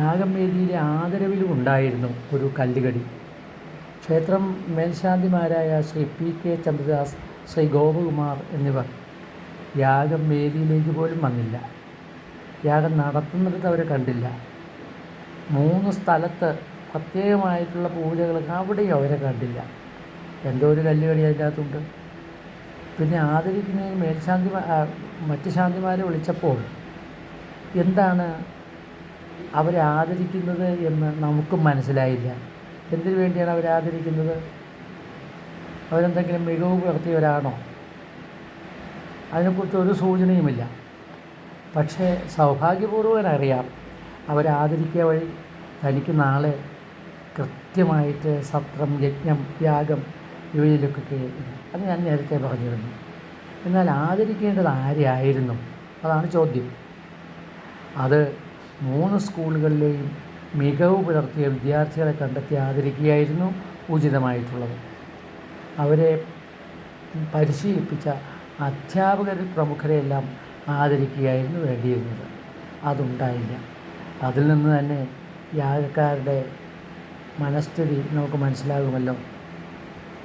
യാഗം വേദിയിലെ ആദരവിലും ഉണ്ടായിരുന്നു ഒരു കല്ലുകടി. ക്ഷേത്രം മേൽശാന്തിമാരായ ശ്രീ പി കെ ചന്ദ്രദാസ് ശ്രീ ഗോപകുമാർ എന്നിവർ യാഗം വേദിയിലേക്ക് പോലും വന്നില്ല. യാഗം നടത്തുന്നിടത്ത് അവരെ കണ്ടില്ല. മൂന്ന് സ്ഥലത്ത് പ്രത്യേകമായിട്ടുള്ള പൂജകൾ അവിടെയും അവരെ കണ്ടില്ല. എന്തോ ഒരു കല്ലുകടി അതിന്റെ അകത്തുണ്ട്. പിന്നെ ആദരിക്കുന്നതിന് മേൽശാന്തി മറ്റ് ശാന്തിമാരെ വിളിച്ചപ്പോൾ എന്താണ് അവരെ ആദരിക്കുന്നത് എന്ന് നമുക്കും മനസ്സിലായില്ല. എന്തിനു വേണ്ടിയാണ് അവരെ ആദരിക്കുന്നത്? അവരെന്തെങ്കിലും മികവ് പുലർത്തിയവരാണോ? അതിനെക്കുറിച്ച് ഒരു സൂചനയുമില്ല. പക്ഷേ സൗഭാഗ്യപൂർവം അറിയാം അവരെ ആദരിക്കുക വഴി തനിക്ക് നാളെ കൃത്യമായിട്ട് സത്രം യജ്ഞം യാഗം ഇവയിലൊക്കെ അത് ഞാൻ നേരത്തെ പറഞ്ഞിരുന്നു. എന്നാൽ ആദരിക്കേണ്ടത് ആരെയായിരുന്നു അതാണ് ചോദ്യം. അത് മൂന്ന് സ്കൂളുകളിലെയും മികവ് പുലർത്തിയ വിദ്യാർത്ഥികളെ കണ്ടെത്തി ആദരിക്കുകയായിരുന്നു ഉചിതമായിട്ടുള്ളത്. അവരെ പരിശീലിപ്പിച്ച അധ്യാപകരിൽ പ്രമുഖരെയെല്ലാം ആദരിക്കുകയായിരുന്നു വേണ്ടിയിരുന്നത്. അതുണ്ടായില്ല. അതിൽ നിന്ന് തന്നെ യാഗക്കാരുടെ മനസ്ഥിതി നമുക്ക് മനസ്സിലാകുമല്ലോ.